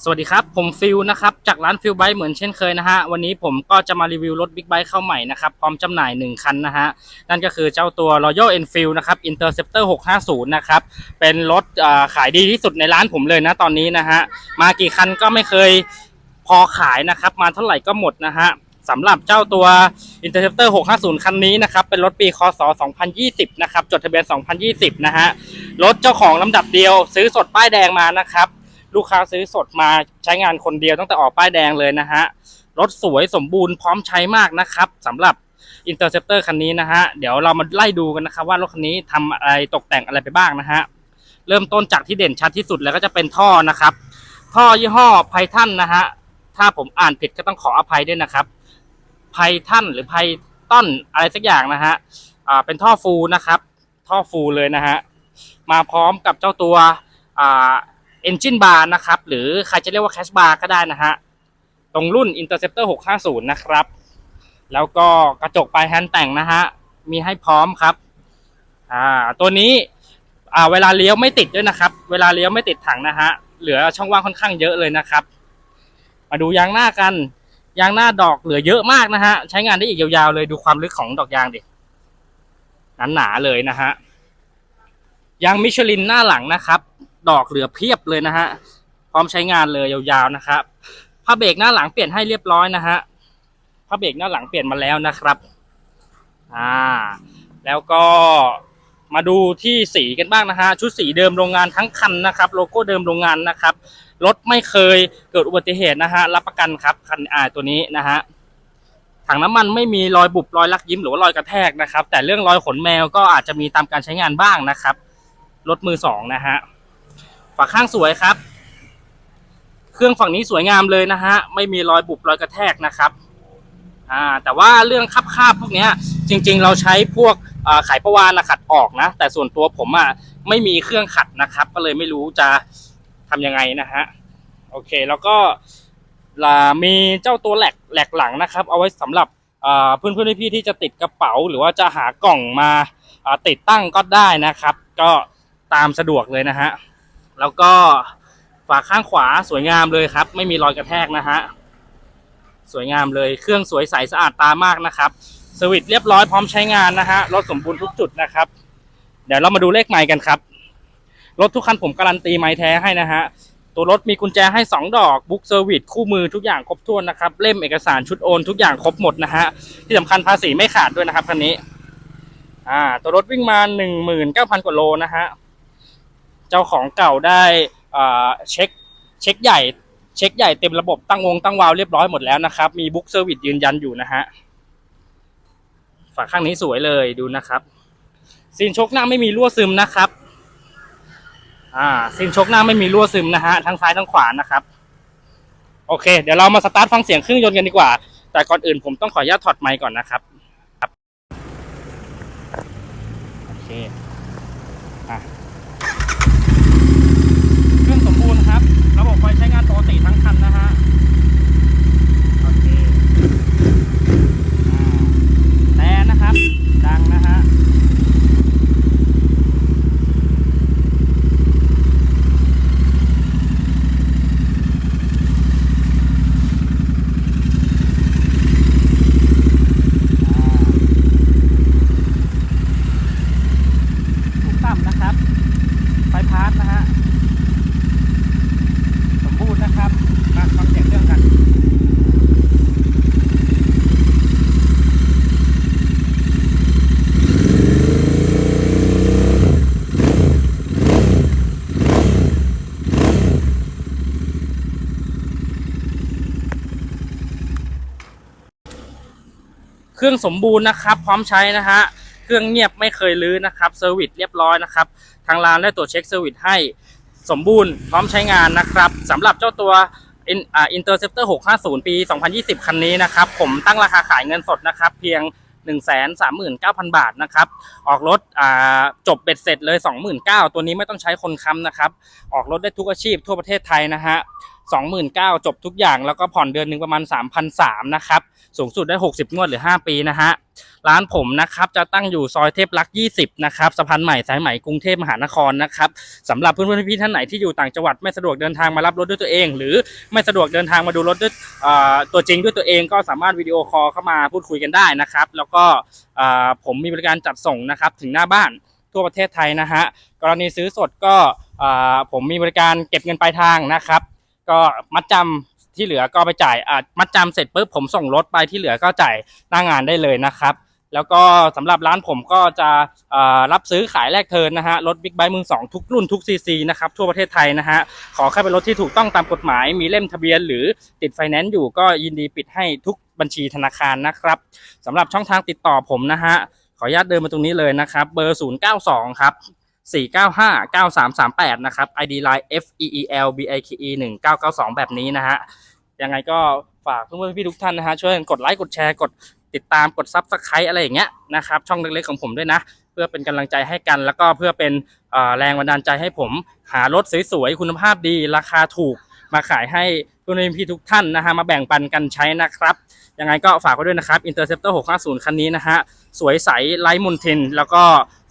สวัสดีครับ ผมฟิลนะครับ จากร้านฟิลไบค์เหมือนเช่นเคยนะฮะ วันนี้ผมก็จะมารีวิวรถบิ๊กไบค์เข้าใหม่นะครับ พร้อมจำหน่าย 1 คันนะฮะ นั่นก็คือเจ้าตัว Royal Enfield นะครับ Interceptor 650 นะครับ เป็นรถขายดีที่สุดในร้านผมเลยนะตอนนี้นะฮะ มากี่คันก็ไม่เคยพอขายนะครับ มาเท่าไหร่ก็หมดนะฮะสำหรับเจ้าตัว Interceptor 650 คันนี้นะครับ เป็นรถปีคศ 2020 นะครับ จดทะเบียน 2020 นะฮะ รถเจ้าของลำดับเดียว ซื้อสดป้ายแดงมานะครับ ลูกค้าซื้อสดมาใช้งานคนเดียวตั้งแต่ออกป้ายแดงเลยนะฮะรถสวยสมบูรณ์พร้อมใช้มากนะครับสำหรับ Interceptor คันนี้นะฮะเดี๋ยวเรามาไล่ดูกันนะครับว่ารถคันนี้ทำอะไรตกแต่งอะไรไปบ้างนะฮะเริ่มต้นจากที่เด่นชัดที่สุดแล้วก็จะเป็นท่อนะครับ ท่อยี่ห้อไพทันนะฮะถ้าผมอ่านผิดก็ต้องขออภัยด้วยนะครับไพทันหรือไพต้นอะไรสักอย่างนะฮะอ่าเป็นท่อฟูลนะครับ ท่อฟูลเลยนะฮะมาพร้อมกับเจ้าตัวอ่า Engine Bar นะครับ หรือใครจะเรียกว่า Cash Bar ก็ได้นะฮะ ตรงรุ่น Interceptor 650 นะครับ แล้วก็กระจกปลายแฮนด์แต่งนะฮะ มีให้พร้อมครับ อ่า ตัวนี้อ่าเวลาเลี้ยวไม่ติดด้วยนะครับ เวลาเลี้ยวไม่ติดถังนะฮะ เหลือช่องว่างค่อนข้างเยอะเลยนะครับ มาดูยางหน้ากัน ยางหน้าดอกเหลือเยอะมากนะฮะ ใช้งานได้อีกยาวๆเลย ดูความลึกของดอกยางดิ หนาๆเลยนะฮะ ยางมิชลินหน้าหลังนะครับ ดอกเหลือเพียบเลยนะฮะ พร้อมใช้งานเลยยาวๆนะครับผ้าเบรกหน้าหลังเปลี่ยนให้เรียบร้อยนะฮะผ้าเบรกหน้าหลังเปลี่ยนมาแล้วนะครับ อ่า แล้วก็มาดูที่สีกันบ้างนะฮะ ชุดสีเดิมโรงงานทั้งคันนะครับ โลโก้เดิมโรงงานนะครับรถไม่เคยเกิดอุบัติเหตุนะฮะ รับประกันครับคันอ่าตัวนี้นะฮะถังน้ำมันไม่มีรอยบุบรอยลักยิ้มหรือว่ารอยกระแทกนะครับ แต่เรื่องรอยขนแมวก็อาจจะมีตามการใช้งานบ้างนะครับรถมือสองนะฮะ ฝาข้างสวยครับ เครื่องฝั่งนี้สวยงามเลยนะฮะ ไม่มีรอยบุบรอยกระแทกนะครับ อ่า แต่ว่าเรื่องคับคาบพวกนี้จริง ๆ เราใช้พวกอ่าไขประวานะขัดออกนะ แต่ส่วนตัวผมอะไม่มีเครื่องขัดนะครับ ก็เลยไม่รู้จะทำยังไงนะฮะ โอเค แล้วก็มีเจ้าตัวแหลกแหลกหลังนะครับ เอาไว้สำหรับอ่าเพื่อนๆพี่ๆที่จะติดกระเป๋า หรือว่าจะหากล่องมาติดตั้งก็ได้นะครับ ก็ตามสะดวกเลยนะฮะ แล้วก็ฝาข้างขวาสวยงามเลยครับ ไม่มีรอยกระแทกนะฮะสวยงามเลยเครื่องสวยใสสะอาดตามากนะครับสวิตช์เรียบร้อยพร้อมใช้งานนะฮะรถสมบูรณ์ทุกจุดนะครับ เดี๋ยวเรามาดูเลขไมล์กันครับ รถทุกคันผมการันตีไม้แท้ให้นะฮะตัวรถมีกุญแจให้ 2 ดอกบุ๊กเซอร์วิสคู่มือทุกอย่างครบถ้วนนะครับ เล่มเอกสารชุดโอนทุกอย่างครบหมดนะฮะที่สำคัญภาษีไม่ขาดด้วยนะครับคันนี้ อ่า ตัวรถวิ่งมา 19,000 กว่าโลนะฮะ เจ้าของเก่าได้เช็คเช็คใหญ่ เช็คใหญ่เต็มระบบตั้งวงตั้งวาวเรียบร้อยหมดแล้วนะครับ มีบุ๊กเซอร์วิสยืนยันอยู่นะฮะฝาข้างนี้สวยเลยดูนะครับซีนชกหน้าไม่มีรั่วซึมนะครับอ่าซีนชกหน้าไม่มีรั่วซึมนะฮะทั้งซ้ายทั้งขวานะครับโอเค เดี๋ยวเรามาสตาร์ทฟังเสียงเครื่องยนต์กันดีกว่า แต่ก่อนอื่นผมต้องขออนุญาตถอดไมค์ก่อนนะครับ โอเคอะเครื่องสมบูรณ์ครับ ระบบไฟใช้งานปกติทั้งคันนะฮะ โอเค อ่าแต่นะครับ ดังนะฮะ ถูกต่ำนะครับ ไฟพาร์ทนะฮะ สมบูรณ์นะครับมาฟังเสียงเครื่องกันเครื่องสมบูรณ์นะครับ พร้อมใช้นะฮะ เครื่องเงียบไม่เคยลื้อนะครับเซอร์วิสเรียบร้อยนะครับ ทางร้านได้ตรวจเช็คเซอร์วิสให้สมบูรณ์พร้อมใช้งานนะครับสำหรับเจ้าตัว In- อ่า Interceptor 650 ปี 2020 คันนี้นะครับ ผมตั้งราคาขายเงินสดนะครับ เพียง 139,000 บาทนะครับ ออกรถจบเบ็ดเสร็จเลย 29,000 ตัวนี้ไม่ต้องใช้คนค้ำนะครับ ออกรถได้ทุกอาชีพทั่วประเทศไทยนะฮะ 29,000จบทุกอย่างแล้วก็ผ่อนเดือนหนึ่งประมาณ 3,300นะครับสูงสุดได้ 60 งวดหรือ 5 ปีนะฮะร้านผมนะครับจะตั้งอยู่ซอยเทพรักษ์20นะครับสะพานใหม่สายใหม่กรุงเทพมหานครนะครับสำหรับเพื่อนๆพี่ๆท่านไหนที่อยู่ต่างจังหวัดไม่สะดวกเดินทางมารับรถด้วยตัวเอง หรือไม่สะดวกเดินทางมาดูรถด้วยตัวจริงด้วยตัวเองก็สามารถวิดีโอคอลเข้ามาพูดคุยกันได้นะครับ แล้วก็ผมมีบริการจัดส่งนะครับถึงหน้าบ้านทั่วประเทศไทยนะฮะกรณีซื้อสดก็ผมมีบริการเก็บเงินปลายทางนะครับ ก็มัดจำที่เหลือก็ไปจ่ายอ่ามัดจำเสร็จปุ๊บผมส่งรถไปที่เหลือก็จ่ายหน้างานได้เลยนะครับ แล้วก็สำหรับร้านผมก็จะรับซื้อขายแลกเทินนะฮะรถบิ๊กไบค์มือสองทุกรุ่นทุกซีซีนะครับทั่วประเทศไทยนะฮะขอแค่เป็นรถที่ถูกต้องตามกฎหมาย มีเล่มทะเบียน หรือติดไฟแนนซ์อยู่ก็ยินดีปิดให้ทุกบัญชีธนาคารนะครับสำหรับช่องทางติดต่อผมนะฮะขออนุญาตเดินมาตรงนี้เลยนะครับ เบอร์ 092 ครับ 495 9338 นะครับ ID line F E E L B I K E 1992 แบบนี้นะฮะ ยังไงก็ฝากเพื่อนๆพี่ทุกท่านนะฮะ ช่วยกันกดไลค์ กดแชร์ กดติดตาม กดซับสไครต์อะไรอย่างเงี้ยนะครับ ช่องเล็กๆของผมด้วยนะ เพื่อเป็นกำลังใจให้กัน แล้วก็เพื่อเป็นแรงบันดาลใจให้ผม หารถสวยๆ คุณภาพดี ราคาถูก มาขายให้เพื่อนๆพี่ทุกท่านนะฮะ มาแบ่งปันกันใช้นะครับยังไงก็ฝากไว้ด้วยนะครับ Interceptor 650 คันนี้นะฮะ สวยใสไร้มลทิน แล้วก็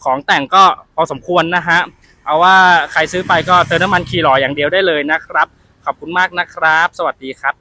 ของแต่งก็พอสมควรนะฮะเอาว่าใครซื้อไปก็เติมน้ำมันขี่หล่ออย่างเดียวได้เลยนะครับ ขอบคุณมากนะครับ สวัสดีครับ